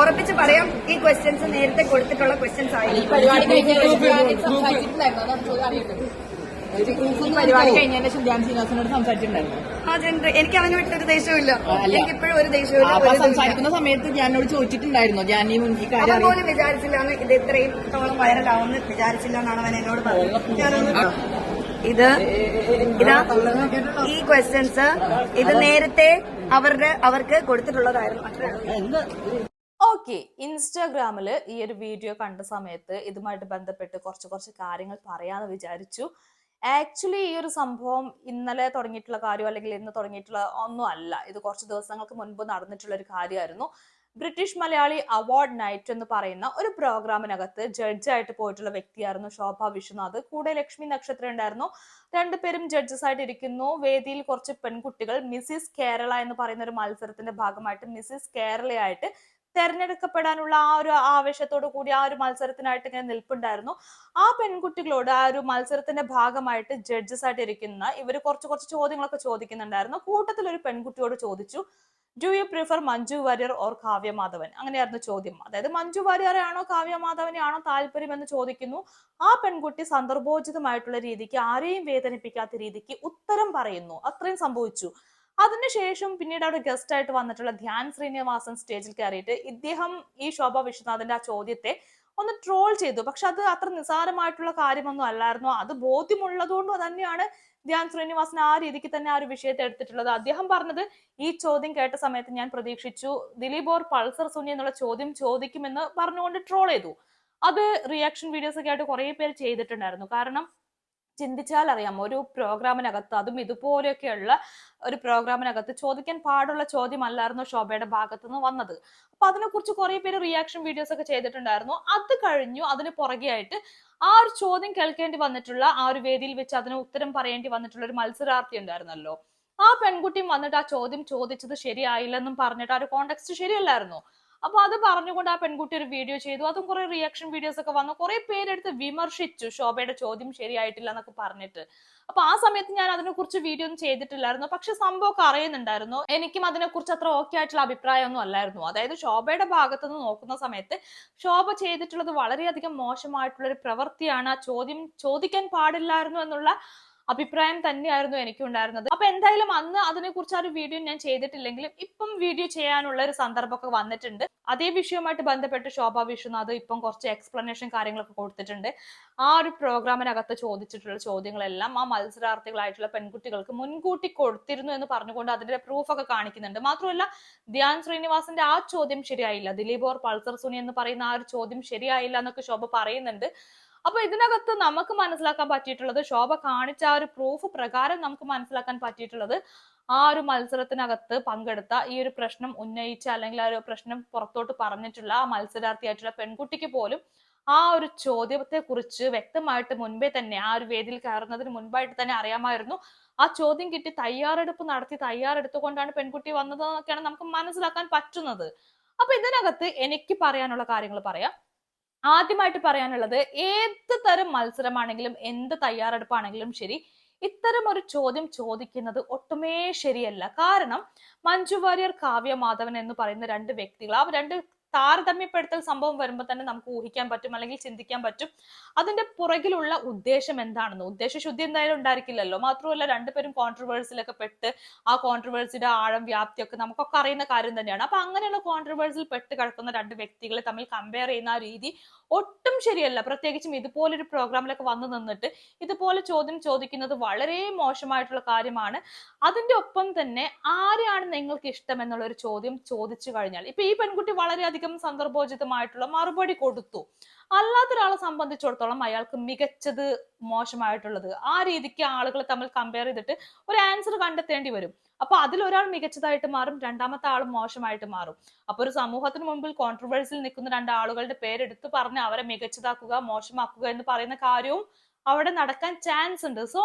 ഉറപ്പിച്ച് പറയാം ഈ ക്വസ്റ്റ്യൻസ് നേരത്തെ കൊടുത്തിട്ടുള്ള ക്വസ്റ്റ്യൻസ് ആയിരിക്കും പരിപാടി ശേഷം കഴിഞ്ഞതിന് ധ്യാൻ ശ്രീനിവാസനോട് സംസാരിച്ചിട്ടുണ്ടായിരുന്നു. എനിക്ക് അവന് വിട്ടൊരു ദേഷ്യമില്ല. എനിക്ക് ഇപ്പോഴും ഒരു ദേഷ്യമില്ല. സംസാരിക്കുന്ന സമയത്ത് ഞാനോട് ചോദിച്ചിട്ടുണ്ടായിരുന്നു. ഞാൻ ഈ മുൻകി ഈ കാര്യം പോലും വിചാരിച്ചില്ല ഇത് ഇത്രയും തോളം വൈറലാവുമെന്ന് വിചാരിച്ചില്ല എന്നാണ് അവൻ എന്നോട് പറഞ്ഞത്. ഞാനൊന്ന് ഇത് ഇതാ ഈ ക്വസ്റ്റ്യൻസ് ഇത് നേരത്തെ അവരുടെ അവർക്ക് കൊടുത്തിട്ടുള്ളതായിരുന്നു. അത്രേ ഉള്ളൂ. ഓക്കെ ഇൻസ്റ്റാഗ്രാമിൽ ഈ ഒരു വീഡിയോ കണ്ട സമയത്ത് ഇതുമായിട്ട് ബന്ധപ്പെട്ട് കുറച്ച് കുറച്ച് കാര്യങ്ങൾ പറയാന്ന് വിചാരിച്ചു. ആക്ച്വലി ഈ ഒരു സംഭവം ഇന്നലെ തുടങ്ങിയിട്ടുള്ള കാര്യം അല്ലെങ്കിൽ ഇന്ന് തുടങ്ങിയിട്ടുള്ള ഒന്നും അല്ല. ഇത് കുറച്ച് ദിവസങ്ങൾക്ക് മുൻപ് നടന്നിട്ടുള്ള ഒരു കാര്യമായിരുന്നു. ബ്രിട്ടീഷ് മലയാളി അവാർഡ് നൈറ്റ് എന്ന് പറയുന്ന ഒരു പ്രോഗ്രാമിനകത്ത് ജഡ്ജായിട്ട് പോയിട്ടുള്ള വ്യക്തിയായിരുന്നു ശോഭ വിശ്വനാഥ്. കൂടെ ലക്ഷ്മി നക്ഷത്രം ഉണ്ടായിരുന്നു. രണ്ടുപേരും ജഡ്ജസ് ആയിട്ട് ഇരിക്കുന്നു. വേദിയിൽ കുറച്ച് പെൺകുട്ടികൾ മിസ്സിസ് കേരള എന്ന് പറയുന്ന ഒരു മത്സരത്തിന്റെ ഭാഗമായിട്ട് മിസ്സിസ് കേരളയായിട്ട് തെരഞ്ഞെടുക്കപ്പെടാനുള്ള ആ ഒരു ആവേശത്തോടു കൂടി ആ ഒരു മത്സരത്തിനായിട്ട് ഇങ്ങനെ നിൽപ്പുണ്ടായിരുന്നു. ആ പെൺകുട്ടികളോട് ആ ഒരു മത്സരത്തിന്റെ ഭാഗമായിട്ട് ജഡ്ജസ് ആയിട്ട് ഇരിക്കുന്ന ഇവർ കുറച്ച് കുറച്ച് ചോദ്യങ്ങളൊക്കെ ചോദിക്കുന്നുണ്ടായിരുന്നു. കൂട്ടത്തിൽ ഒരു പെൺകുട്ടിയോട് ചോദിച്ചു do you prefer Manju Warrier or Kavya Madhavan? അങ്ങനെയായിരുന്നു ചോദ്യം. അതായത് മഞ്ജു വാര്യറെ ആണോ കാവ്യ മാധവനെ ആണോ താല്പര്യം എന്ന് ചോദിക്കുന്നു. ആ പെൺകുട്ടി സന്ദർഭോചിതമായിട്ടുള്ള രീതിക്ക് ആരെയും വേദനിപ്പിക്കാത്ത രീതിക്ക് ഉത്തരം പറയുന്നു. അത്രയും സംഭവിച്ചു. അതിനുശേഷം പിന്നീട് അവിടെ ഗസ്റ്റ് ആയിട്ട് വന്നിട്ടുള്ള ധ്യാൻ ശ്രീനിവാസൻ സ്റ്റേജിൽ കയറിയിട്ട് ഇദ്ദേഹം ഈ ശോഭ വിശ്വനാഥന്റെ ആ ചോദ്യത്തെ ഒന്ന് ട്രോൾ ചെയ്തു. പക്ഷെ അത് അത്ര നിസാരമായിട്ടുള്ള കാര്യമൊന്നും അല്ലായിരുന്നു. അത് ബോധ്യമുള്ളതുകൊണ്ട് തന്നെയാണ് ധ്യാൻ ശ്രീനിവാസൻ ആ രീതിക്ക് തന്നെ ആ ഒരു വിഷയത്തെ എടുത്തിട്ടുള്ളത്. അദ്ദേഹം പറഞ്ഞത് ഈ ചോദ്യം കേട്ട സമയത്ത് ഞാൻ പ്രതീക്ഷിച്ചു ദിലീപ് ഓർ പൾസർ സുനി എന്നുള്ള ചോദ്യം ചോദിക്കുമെന്ന് പറഞ്ഞുകൊണ്ട് ട്രോൾ ചെയ്തു. അത് റിയാക്ഷൻ വീഡിയോസ് ഒക്കെ ആയിട്ട് കുറെ പേര് ചെയ്തിട്ടുണ്ടായിരുന്നു. കാരണം ചിന്തിച്ചാൽ അറിയാം ഒരു പ്രോഗ്രാമിനകത്ത് അതും ഇതുപോലെയൊക്കെയുള്ള ഒരു പ്രോഗ്രാമിനകത്ത് ചോദിക്കാൻ പാടുള്ള ചോദ്യമല്ലായിരുന്നു ശോഭയുടെ ഭാഗത്തു നിന്ന് വന്നത്. അപ്പൊ അതിനെക്കുറിച്ച് കുറെ പേര് റിയാക്ഷൻ വീഡിയോസ് ഒക്കെ ചെയ്തിട്ടുണ്ടായിരുന്നു. അത് കഴിഞ്ഞു അതിന് പുറകെയായിട്ട് ആ ഒരു ചോദ്യം കേൾക്കേണ്ടി വന്നിട്ടുള്ള ആ ഒരു വേദിയിൽ വെച്ച് അതിന് ഉത്തരം പറയേണ്ടി വന്നിട്ടുള്ള ഒരു മത്സരാർത്ഥി ഉണ്ടായിരുന്നല്ലോ. ആ പെൺകുട്ടിയും വന്നിട്ട് ആ ചോദ്യം ചോദിച്ചത് ശരിയായില്ലെന്നും പറഞ്ഞിട്ട് ആ ഒരു കോണ്ടെക്സ്റ്റ് ശരിയല്ലായിരുന്നു? അപ്പൊ അത് പറഞ്ഞുകൊണ്ട് ആ പെൺകുട്ടി ഒരു വീഡിയോ ചെയ്തു. അതും കുറെ റിയാക്ഷൻ വീഡിയോസ് ഒക്കെ വന്നു. കുറെ പേരെടുത്ത് വിമർശിച്ചു ശോഭയുടെ ചോദ്യം ശരിയായിട്ടില്ല എന്നൊക്കെ പറഞ്ഞിട്ട്. അപ്പൊ ആ സമയത്ത് ഞാൻ അതിനെക്കുറിച്ച് വീഡിയോ ഒന്നും ചെയ്തിട്ടില്ലായിരുന്നു. പക്ഷെ സംഭവമൊക്കെ അറിയുന്നുണ്ടായിരുന്നു. എനിക്കും അതിനെക്കുറിച്ച് അത്ര ഓക്കെ ആയിട്ടുള്ള അഭിപ്രായമൊന്നും അല്ലായിരുന്നു. അതായത് ശോഭയുടെ ഭാഗത്ത് നിന്ന് നോക്കുന്ന സമയത്ത് ശോഭ ചെയ്തിട്ടുള്ളത് വളരെയധികം മോശമായിട്ടുള്ള ഒരു പ്രവൃത്തിയാണ്. ആ ചോദ്യം ചോദിക്കാൻ പാടില്ലായിരുന്നു എന്നുള്ള അഭിപ്രായം തന്നെയായിരുന്നു എനിക്കുണ്ടായിരുന്നത്. അപ്പൊ എന്തായാലും അന്ന് അതിനെക്കുറിച്ച് ആ ഒരു വീഡിയോ ഞാൻ ചെയ്തിട്ടില്ലെങ്കിലും ഇപ്പം വീഡിയോ ചെയ്യാനുള്ള ഒരു സന്ദർഭമൊക്കെ വന്നിട്ടുണ്ട്. അതേ വിഷയവുമായിട്ട് ബന്ധപ്പെട്ട് ശോഭ വിശ്വനാഥ് ഇപ്പം കുറച്ച് എക്സ്പ്ലനേഷൻ കാര്യങ്ങളൊക്കെ കൊടുത്തിട്ടുണ്ട്. ആ ഒരു പ്രോഗ്രാമിനകത്ത് ചോദിച്ചിട്ടുള്ള ചോദ്യങ്ങളെല്ലാം ആ മത്സരാർത്ഥികളായിട്ടുള്ള പെൺകുട്ടികൾക്ക് മുൻകൂട്ടി കൊടുത്തിരുന്നു എന്ന് പറഞ്ഞുകൊണ്ട് അതിന്റെ പ്രൂഫൊക്കെ കാണിക്കുന്നുണ്ട്. മാത്രമല്ല ധ്യാൻ ശ്രീനിവാസന്റെ ആ ചോദ്യം ശരിയായില്ല. ദിലീപ് ഓർ പൾസർ സുനി എന്ന് പറയുന്ന ആ ഒരു ചോദ്യം ശരിയായില്ല എന്നൊക്കെ ശോഭ പറയുന്നുണ്ട്. അപ്പൊ ഇതിനകത്ത് നമുക്ക് മനസ്സിലാക്കാൻ പറ്റിയിട്ടുള്ളത് ശോഭ കാണിച്ച ആ ഒരു പ്രൂഫ് പ്രകാരം നമുക്ക് മനസ്സിലാക്കാൻ പറ്റിയിട്ടുള്ളത് ആ ഒരു മത്സരത്തിനകത്ത് പങ്കെടുത്ത ഈ ഒരു പ്രശ്നം ഉന്നയിച്ച അല്ലെങ്കിൽ ആ ഒരു പ്രശ്നം പുറത്തോട്ട് പറഞ്ഞിട്ടുള്ള ആ മത്സരാർത്ഥിയായിട്ടുള്ള പെൺകുട്ടിക്ക് പോലും ആ ഒരു ചോദ്യത്തെ കുറിച്ച് വ്യക്തമായിട്ട് മുൻപേ തന്നെ ആ ഒരു വേദിയിൽ കയറുന്നതിന് മുൻപായിട്ട് തന്നെ അറിയാമായിരുന്നു. ആ ചോദ്യം കിട്ടി തയ്യാറെടുപ്പ് നടത്തി തയ്യാറെടുത്തുകൊണ്ടാണ് പെൺകുട്ടി വന്നത് എന്നൊക്കെയാണ് നമുക്ക് മനസ്സിലാക്കാൻ പറ്റുന്നത്. അപ്പൊ ഇതിനകത്ത് എനിക്ക് പറയാനുള്ള കാര്യങ്ങൾ പറയാം. ആദ്യമായിട്ട് പറയാനുള്ളത് ഏത് തരം മത്സരമാണെങ്കിലും എന്ത് തയ്യാറെടുപ്പാണെങ്കിലും ശരി ഇത്തരം ഒരു ചോദ്യം ചോദിക്കുന്നത് ഒട്ടുമേ ശരിയല്ല. കാരണം മഞ്ജു വാര്യർ കാവ്യ മാധവൻ എന്ന് പറയുന്ന രണ്ട് വ്യക്തികൾ ആ രണ്ട് താരതമ്യപ്പെടുത്തൽ സംഭവം വരുമ്പോൾ തന്നെ നമുക്ക് ഊഹിക്കാൻ പറ്റും അല്ലെങ്കിൽ ചിന്തിക്കാൻ പറ്റും. അതിന്റെ പുറകിലുള്ള ഉദ്ദേശം എന്താണെന്ന്. ഉദ്ദേശശുദ്ധി എന്തായാലും ഉണ്ടായിരിക്കില്ലല്ലോ. മാത്രമല്ല രണ്ടുപേരും കോൺട്രവേഴ്സിലൊക്കെ പെട്ട് ആ കോൺട്രവേഴ്സിയുടെ ആഴം വ്യാപ്തിയൊക്കെ നമുക്കൊക്കെ അറിയുന്ന കാര്യം തന്നെയാണ്. അപ്പൊ അങ്ങനെയുള്ള കോൺട്രവേഴ്സിൽ പെട്ട് കിടക്കുന്ന രണ്ട് വ്യക്തികളെ തമ്മിൽ കമ്പയർ ചെയ്യുന്ന ആ രീതി ഒട്ടും ശരിയല്ല. പ്രത്യേകിച്ചും ഇതുപോലൊരു പ്രോഗ്രാമിലൊക്കെ വന്നു നിന്നിട്ട് ഇതുപോലെ ചോദ്യം ചോദിക്കുന്നത് വളരെ മോശമായിട്ടുള്ള കാര്യമാണ്. അതിന്റെ ഒപ്പം തന്നെ ആരെയാണ് നിങ്ങൾക്ക് ഇഷ്ടം എന്നുള്ള ഒരു ചോദ്യം ചോദിച്ചു കഴിഞ്ഞാൽ ഇപ്പൊ ഈ പെൺകുട്ടി വളരെയധികം സന്ദർഭോചിതമായിട്ടുള്ള മറുപടി കൊടുത്തു. അല്ലാത്ത ഒരാളെ സംബന്ധിച്ചിടത്തോളം അയാൾക്ക് മികച്ചത് മോശമായിട്ടുള്ളത്. ആ രീതിക്ക് ആളുകൾ തമ്മിൽ കമ്പയർ ചെയ്തിട്ട് ഒരു ആൻസർ കണ്ടെത്തേണ്ടി വരും. അപ്പൊ അതിൽ ഒരാൾ മികച്ചതായിട്ട് മാറും രണ്ടാമത്തെ ആൾ മോശമായിട്ട് മാറും. അപ്പൊ ഒരു സമൂഹത്തിന് മുമ്പിൽ കോൺട്രവേഴ്സിൽ നിൽക്കുന്ന രണ്ട് ആളുകളുടെ പേരെടുത്ത് പറഞ്ഞ് അവരെ മികച്ചതാക്കുക മോശമാക്കുക എന്ന് പറയുന്ന കാര്യവും അവിടെ നടക്കാൻ ചാൻസ് ഉണ്ട്. സോ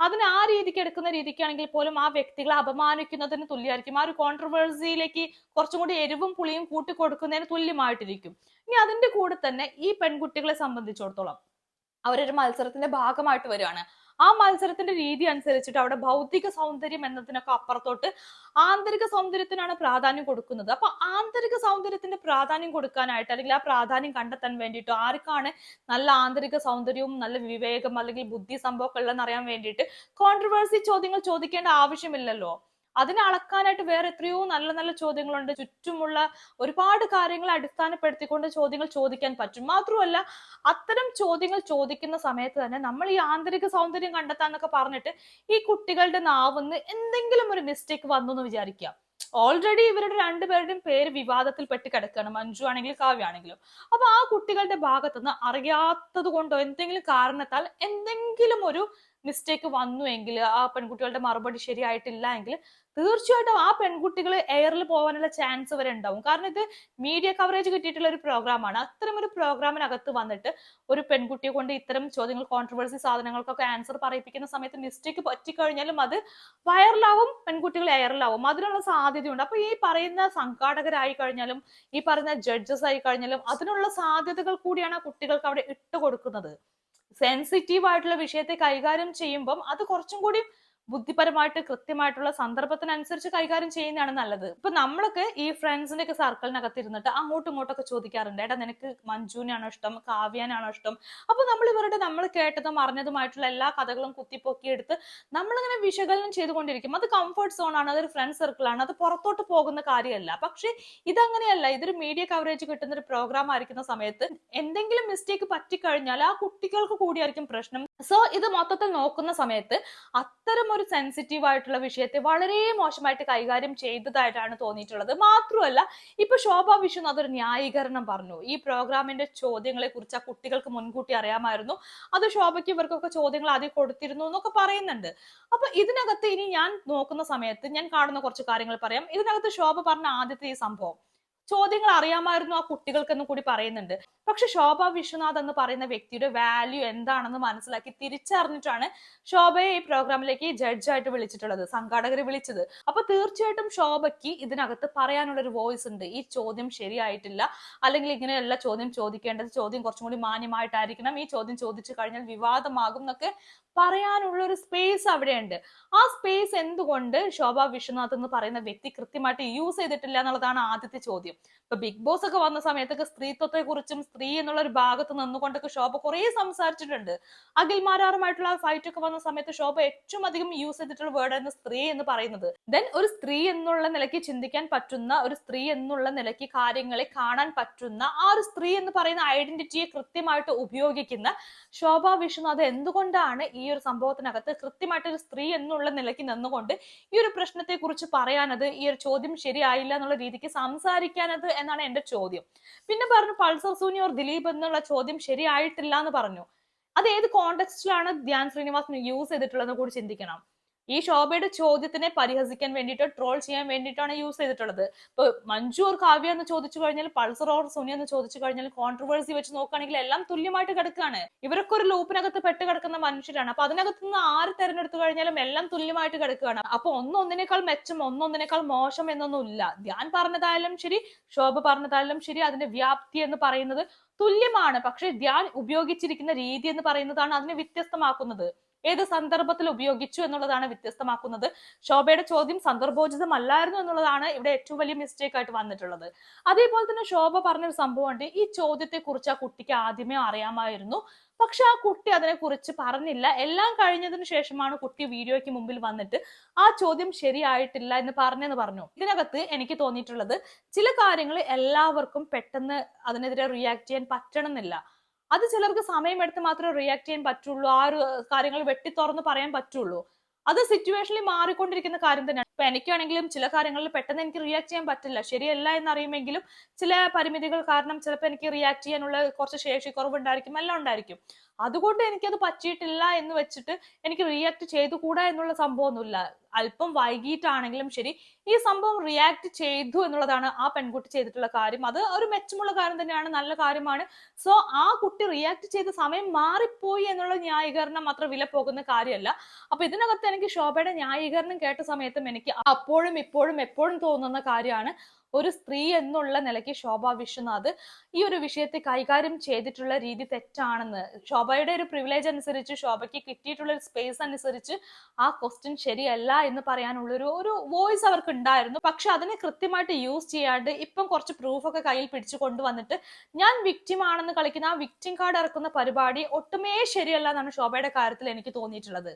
അതിന് ആ രീതിക്ക് എടുക്കുന്ന രീതിക്കാണെങ്കിൽ പോലും ആ വ്യക്തികളെ അപമാനിക്കുന്നതിന് തുല്യമായിരിക്കും. ആ ഒരു കോൺട്രവേഴ്സിയിലേക്ക് കുറച്ചും കൂടി എരിവും പുളിയും കൂട്ടിക്കൊടുക്കുന്നതിന് തുല്യമായിട്ടിരിക്കും. ഇനി അതിന്റെ കൂടെ തന്നെ ഈ പെൺകുട്ടികളെ സംബന്ധിച്ചിടത്തോളം അവരൊരു മത്സരത്തിന്റെ ഭാഗമായിട്ട് വരികയാണ്. ആ മത്സരത്തിന്റെ രീതി അനുസരിച്ചിട്ട് അവിടെ ഭൗതിക സൗന്ദര്യം എന്നതിനൊക്കെ അപ്പുറത്തോട്ട് ആന്തരിക സൗന്ദര്യത്തിനാണ് പ്രാധാന്യം കൊടുക്കുന്നത്. അപ്പൊ ആന്തരിക സൗന്ദര്യത്തിന്റെ പ്രാധാന്യം കൊടുക്കാനായിട്ട് അല്ലെങ്കിൽ ആ പ്രാധാന്യം കണ്ടെത്താൻ വേണ്ടിയിട്ട് ആർക്കാണ് നല്ല ആന്തരിക സൗന്ദര്യവും നല്ല വിവേകം അല്ലെങ്കിൽ ബുദ്ധി സംഭവമൊക്കെ ഉള്ളതെന്ന് അറിയാൻ വേണ്ടിയിട്ട് കോൺട്രവേഴ്സി ചോദ്യങ്ങൾ ചോദിക്കേണ്ട ആവശ്യമില്ലല്ലോ. അതിനെ അളക്കാനായിട്ട് വേറെ എത്രയോ നല്ല നല്ല ചോദ്യങ്ങളുണ്ട്. ചുറ്റുമുള്ള ഒരുപാട് കാര്യങ്ങളെ അടിസ്ഥാനപ്പെടുത്തിക്കൊണ്ട് ചോദ്യങ്ങൾ ചോദിക്കാൻ പറ്റും. മാത്രമല്ല അത്തരം ചോദ്യങ്ങൾ ചോദിക്കുന്ന സമയത്ത് തന്നെ നമ്മൾ ഈ ആന്തരിക സൗന്ദര്യം കണ്ടെത്താന്നൊക്കെ പറഞ്ഞിട്ട് ഈ കുട്ടികളുടെ നാവുന്ന് എന്തെങ്കിലും ഒരു മിസ്റ്റേക്ക് വന്നു എന്ന് വിചാരിക്കുക. ഓൾറെഡി ഇവരുടെ രണ്ടുപേരുടെയും പേര് വിവാദത്തിൽ പെട്ട് കിടക്കുകയാണ്. മഞ്ജു ആണെങ്കിലും കാവ്യ ആണെങ്കിലും. അപ്പൊ ആ കുട്ടികളുടെ ഭാഗത്തുനിന്ന് അറിയാത്തത് കൊണ്ടോ എന്തെങ്കിലും കാരണത്താൽ എന്തെങ്കിലും ഒരു മിസ്റ്റേക്ക് വന്നു എങ്കിൽ ആ പെൺകുട്ടികളുടെ മറുപടി ശരിയായിട്ടില്ല എങ്കിൽ തീർച്ചയായിട്ടും ആ പെൺകുട്ടികൾ എയറിൽ പോകാനുള്ള ചാൻസ് വരെ ഉണ്ടാവും. കാരണം ഇത് മീഡിയ കവറേജ് കിട്ടിയിട്ടുള്ള ഒരു പ്രോഗ്രാമാണ് അത്തരം ഒരു പ്രോഗ്രാമിനകത്ത് വന്നിട്ട് ഒരു പെൺകുട്ടിയെ കൊണ്ട് ഇത്തരം ചോദ്യങ്ങൾ കോൺട്രവേഴ്സി സാധനങ്ങൾക്കൊക്കെ ആൻസർ പറയിപ്പിക്കുന്ന സമയത്ത് മിസ്റ്റേക്ക് പറ്റിക്കഴിഞ്ഞാലും അത് വൈറലാവും പെൺകുട്ടികൾ എയറിലാവും അതിനുള്ള സാധ്യതയുണ്ട്. അപ്പൊ ഈ പറയുന്ന സംഘാടകരായി കഴിഞ്ഞാലും ഈ പറയുന്ന ജഡ്ജസ് ആയി കഴിഞ്ഞാലും അതിനുള്ള സാധ്യതകൾ കൂടിയാണ് കുട്ടികൾക്ക് അവിടെ ഇട്ട് കൊടുക്കുന്നത് സെൻസിറ്റീവ് ആയിട്ടുള്ള വിഷയത്തെ കൈകാര്യം ചെയ്യുമ്പം അത് കുറച്ചും കൂടി ബുദ്ധിപരമായിട്ട് കൃത്യമായിട്ടുള്ള സന്ദർഭത്തിനനുസരിച്ച് കൈകാര്യം ചെയ്യുന്നതാണ് നല്ലത്. ഇപ്പൊ നമ്മളൊക്കെ ഈ ഫ്രണ്ട്സിന്റെ ഒക്കെ സർക്കിളിനകത്ത് ഇരുന്നിട്ട് അങ്ങോട്ടും ഇങ്ങോട്ടൊക്കെ ചോദിക്കാറുണ്ട് ഏട്ടാ നിനക്ക് മഞ്ജുവിനാണോ ഇഷ്ടം? കാവ്യാനാണോ ഇഷ്ടം? അപ്പൊ നമ്മൾ ഇവരുടെ നമ്മൾ കേട്ടതും അറിഞ്ഞതുമായിട്ടുള്ള എല്ലാ കഥകളും കുത്തിപ്പൊക്കി എടുത്ത് നമ്മളിങ്ങനെ വിശകലനം ചെയ്തുകൊണ്ടിരിക്കും അത് കംഫർട്ട് സോൺ ആണ് അതൊരു ഫ്രണ്ട് സർക്കിൾ ആണ് അത് പുറത്തോട്ട് പോകുന്ന കാര്യമല്ല. പക്ഷെ ഇതങ്ങനെയല്ല ഇതൊരു മീഡിയ കവറേജ് കിട്ടുന്ന ഒരു പ്രോഗ്രാം ആയിരിക്കുന്ന സമയത്ത് എന്തെങ്കിലും മിസ്റ്റേക്ക് പറ്റിക്കഴിഞ്ഞാൽ ആ കുട്ടികൾക്ക് കൂടിയായിരിക്കും പ്രശ്നം. സോ ഇത് മൊത്തത്തിൽ നോക്കുന്ന സമയത്ത് അത്തരം ഒരു സെൻസിറ്റീവ് ആയിട്ടുള്ള വിഷയത്തെ വളരെ മോശമായിട്ട് കൈകാര്യം ചെയ്തതായിട്ടാണ് തോന്നിയിട്ടുള്ളത്. മാത്രമല്ല ഇപ്പൊ ശോഭ വിശ്വനാഥ് അതൊരു ന്യായീകരണം പറഞ്ഞു. ഈ പ്രോഗ്രാമിന്റെ ചോദ്യങ്ങളെ കുറിച്ച് ആ കുട്ടികൾക്ക് മുൻകൂട്ടി അറിയാമായിരുന്നു. അത് ശോഭയ്ക്ക് ഇവർക്കൊക്കെ ചോദ്യങ്ങൾ ആദ്യം കൊടുത്തിരുന്നു എന്നൊക്കെ പറയുന്നുണ്ട്. അപ്പൊ ഇതിനകത്ത് ഇനി ഞാൻ നോക്കുന്ന സമയത്ത് ഞാൻ കാണുന്ന കുറച്ച് കാര്യങ്ങൾ പറയാം. ഇതിനകത്ത് ശോഭ പറഞ്ഞ ആദ്യത്തെ ഈ സംഭവം. ചോദ്യങ്ങൾ അറിയാമായിരുന്നു ആ കുട്ടികൾക്കെന്നും കൂടി പറയുന്നുണ്ട്. പക്ഷെ ശോഭ വിശ്വനാഥ് എന്ന് പറയുന്ന വ്യക്തിയുടെ വാല്യൂ എന്താണെന്ന് മനസ്സിലാക്കി തിരിച്ചറിഞ്ഞിട്ടാണ് ശോഭയെ ഈ പ്രോഗ്രാമിലേക്ക് ജഡ്ജായിട്ട് വിളിച്ചിട്ടുള്ളത് സംഘാടകർ വിളിച്ചത്. അപ്പൊ തീർച്ചയായിട്ടും ശോഭയ്ക്ക് ഇതിനകത്ത് പറയാനുള്ള ഒരു വോയിസ് ഉണ്ട്. ഈ ചോദ്യം ശരിയായിട്ടില്ല അല്ലെങ്കിൽ ഇങ്ങനെയുള്ള ചോദ്യം ചോദിക്കേണ്ടത് ചോദ്യം കുറച്ചും കൂടി മാന്യമായിട്ടായിരിക്കണം ഈ ചോദ്യം ചോദിച്ചു കഴിഞ്ഞാൽ വിവാദമാകും എന്നൊക്കെ പറയാനുള്ള ഒരു സ്പേസ് അവിടെയുണ്ട്. ആ സ്പേസ് എന്തുകൊണ്ട് ശോഭ വിശ്വനാഥ് എന്ന് പറയുന്ന വ്യക്തി കൃത്യമായിട്ട് യൂസ് ചെയ്തിട്ടില്ല എന്നുള്ളതാണ് ആദ്യത്തെ ചോദ്യം. ഇപ്പൊ ബിഗ് ബോസ് ഒക്കെ വന്ന സമയത്തൊക്കെ സ്ത്രീത്വത്തെ കുറിച്ചും സ്ത്രീ എന്നുള്ള ഒരു ഭാഗത്ത് നിന്നുകൊണ്ടൊക്കെ ശോഭ കുറേ സംസാരിച്ചിട്ടുണ്ട്. അഖിൽമാരാറുമായിട്ടുള്ള ഫൈറ്റ് ഒക്കെ വന്ന സമയത്ത് ശോഭ ഏറ്റവും അധികം യൂസ് ചെയ്തിട്ടുള്ള വേർഡായിരുന്നു സ്ത്രീ എന്ന് പറയുന്നത്. ദെൻ ഒരു സ്ത്രീ എന്നുള്ള നിലയ്ക്ക് ചിന്തിക്കാൻ പറ്റുന്ന ഒരു സ്ത്രീ എന്നുള്ള നിലയ്ക്ക് കാര്യങ്ങളെ കാണാൻ പറ്റുന്ന ആ ഒരു സ്ത്രീ എന്ന് പറയുന്ന ഐഡന്റിറ്റിയെ കൃത്യമായിട്ട് ഉപയോഗിക്കുന്ന ശോഭ വിശ്വനാഥ് എന്തുകൊണ്ടാണ് ഈ ഒരു സംഭവത്തിനകത്ത് കൃത്യമായിട്ട് ഒരു സ്ത്രീ എന്നുള്ള നിലയ്ക്ക് നിന്നുകൊണ്ട് ഈ ഒരു പ്രശ്നത്തെ കുറിച്ച് പറയാനത് ഈ ഒരു ചോദ്യം ശരിയായില്ല എന്നുള്ള രീതിക്ക് സംസാരിക്കാനത് എന്നാണ് എന്റെ ചോദ്യം. പിന്നെ പറഞ്ഞു പൾസർ ദിലീപ് എന്നുള്ള ചോദ്യം ശരിയായിട്ടില്ല എന്ന് പറഞ്ഞു. അത് ഏത് കോണ്ടെക്സ്റ്റിലാണ് ധ്യാൻ ശ്രീനിവാസൻ യൂസ് ചെയ്തിട്ടുള്ളതെന്ന് കൂടി ചിന്തിക്കണം. ഈ ശോഭയുടെ ചോദ്യത്തിനെ പരിഹസിക്കാൻ വേണ്ടിയിട്ട് ട്രോൾ ചെയ്യാൻ വേണ്ടിയിട്ടാണ് യൂസ് ചെയ്തിട്ടുള്ളത്. ഇപ്പൊ മഞ്ജു ഓർ കാവ്യ എന്ന് ചോദിച്ചു കഴിഞ്ഞാൽ പൾസർ ഓർ സുനി എന്ന് ചോദിച്ചു കഴിഞ്ഞാൽ കോൺട്രവേഴ്സി വെച്ച് നോക്കുകയാണെങ്കിൽ എല്ലാം തുല്യമായിട്ട് കിടക്കുകയാണ്. ഇവരൊക്കെ ഒരു ലൂപ്പിനകത്ത് പെട്ട് കിടക്കുന്ന മനുഷ്യരാണ്. അപ്പൊ അതിനകത്ത് നിന്ന് ആര് തെരഞ്ഞെടുത്തു കഴിഞ്ഞാലും എല്ലാം തുല്യമായിട്ട് കിടക്കുകയാണ്. അപ്പൊ ഒന്നൊന്നിനേക്കാൾ മെച്ചം ഒന്നൊന്നിനേക്കാൾ മോശം എന്നൊന്നുമില്ല ധ്യാൻ പറഞ്ഞതായാലും ശരി ശോഭ പറഞ്ഞതായാലും ശരി അതിന്റെ വ്യാപ്തി എന്ന് പറയുന്നത് തുല്യമാണ്. പക്ഷെ ധ്യാൻ ഉപയോഗിച്ചിരിക്കുന്ന രീതി എന്ന് പറയുന്നതാണ് അതിനെ വ്യത്യസ്തമാക്കുന്നത്. ഏത് സന്ദർഭത്തിൽ ഉപയോഗിച്ചു എന്നുള്ളതാണ് വ്യത്യസ്തമാക്കുന്നത്. ശോഭയുടെ ചോദ്യം സന്ദർഭോചിതമല്ലായിരുന്നു എന്നുള്ളതാണ് ഇവിടെ ഏറ്റവും വലിയ മിസ്റ്റേക്ക് ആയിട്ട് വന്നിട്ടുള്ളത്. അതേപോലെ തന്നെ ശോഭ പറഞ്ഞൊരു സംഭവമുണ്ട്. ഈ ചോദ്യത്തെ കുറിച്ച് ആ കുട്ടിക്ക് ആദ്യമേ അറിയാമായിരുന്നു. പക്ഷെ ആ കുട്ടി അതിനെക്കുറിച്ച് പറഞ്ഞില്ല. എല്ലാം കഴിഞ്ഞതിന് ശേഷമാണ് കുട്ടി വീഡിയോയ്ക്ക് മുമ്പിൽ വന്നിട്ട് ആ ചോദ്യം ശരിയായിട്ടില്ല എന്ന് പറഞ്ഞെന്ന് പറഞ്ഞു. ഇതിനകത്ത് എനിക്ക് തോന്നിയിട്ടുള്ളത് ചില കാര്യങ്ങൾ എല്ലാവർക്കും പെട്ടെന്ന് അതിനെതിരെ റിയാക്ട് ചെയ്യാൻ പറ്റണമെന്നില്ല. അത് ചിലർക്ക് സമയമെടുത്ത് മാത്രമേ റിയാക്ട് ചെയ്യാൻ പറ്റുള്ളൂ ആ ഒരു കാര്യങ്ങൾ വെട്ടി തുറന്ന് പറയാൻ പറ്റുള്ളൂ. അത് സിറ്റുവേഷനിൽ മാറിക്കൊണ്ടിരിക്കുന്ന കാര്യം തന്നെയാണ്. ഇപ്പൊ എനിക്കാണെങ്കിലും ചില കാര്യങ്ങളിൽ പെട്ടെന്ന് എനിക്ക് റിയാക്ട് ചെയ്യാൻ പറ്റില്ല. ശരിയല്ല എന്നറിയുമെങ്കിലും ചില പരിമിതികൾ കാരണം ചിലപ്പോൾ എനിക്ക് റിയാക്ട് ചെയ്യാനുള്ള കുറച്ച് ശേഷി കുറവുണ്ടായിരിക്കും എല്ലാം ഉണ്ടായിരിക്കും. അതുകൊണ്ട് എനിക്കത് പറ്റിയിട്ടില്ല എന്ന് വെച്ചിട്ട് എനിക്ക് റിയാക്ട് ചെയ്തുകൂടാ എന്നുള്ള സംഭവമൊന്നുമില്ല. അല്പം വൈകിട്ടാണെങ്കിലും ശരി. ഈ സംഭവം റിയാക്ട് ചെയ്തു എന്നുള്ളതാണ് ആ പെൺകുട്ടി ചെയ്തിട്ടുള്ള കാര്യം. അത് ഒരു മെച്ചമുള്ള കാര്യം തന്നെയാണ് നല്ല കാര്യമാണ്. സോ ആ കുട്ടി റിയാക്ട് ചെയ്ത സമയം മാറിപ്പോയി എന്നുള്ള ന്യായീകരണം അത്ര വില പോകുന്ന കാര്യമല്ല. അപ്പൊ ഇതിനകത്ത് എനിക്ക് ശോഭയുടെ ന്യായീകരണം കേട്ട സമയത്തും എനിക്ക് അപ്പോഴും ഇപ്പോഴും എപ്പോഴും തോന്നുന്ന കാര്യമാണ്. ഒരു സ്ത്രീ എന്നുള്ള നിലയ്ക്ക് ശോഭ വിശ്വനാഥ് ഈ ഒരു വിഷയത്തെ കൈകാര്യം ചെയ്തിട്ടുള്ള രീതി തെറ്റാണെന്ന്. ശോഭയുടെ ഒരു പ്രിവിലേജ് അനുസരിച്ച് ശോഭയ്ക്ക് കിട്ടിയിട്ടുള്ള ഒരു സ്പേസ് അനുസരിച്ച് ആ ക്വസ്റ്റ്യൻ ശരിയല്ല എന്ന് പറയാനുള്ള ഒരു ഒരു വോയിസ് അവർക്ക് ഉണ്ടായിരുന്നു പക്ഷെ അതിനെ കൃത്യമായിട്ട് യൂസ് ചെയ്യാണ്ട് ഇപ്പം കുറച്ച് പ്രൂഫൊക്കെ കയ്യിൽ പിടിച്ചു കൊണ്ടുവന്നിട്ട് ഞാൻ വിക്റ്റിം ആണെന്ന് കളിക്കുന്ന ആ വിക്റ്റിം കാർഡ് ഇറക്കുന്ന പരിപാടി ഒട്ടുമേ ശരിയല്ല എന്നാണ് ശോഭയുടെ കാര്യത്തിൽ എനിക്ക് തോന്നിയിട്ടുള്ളത്.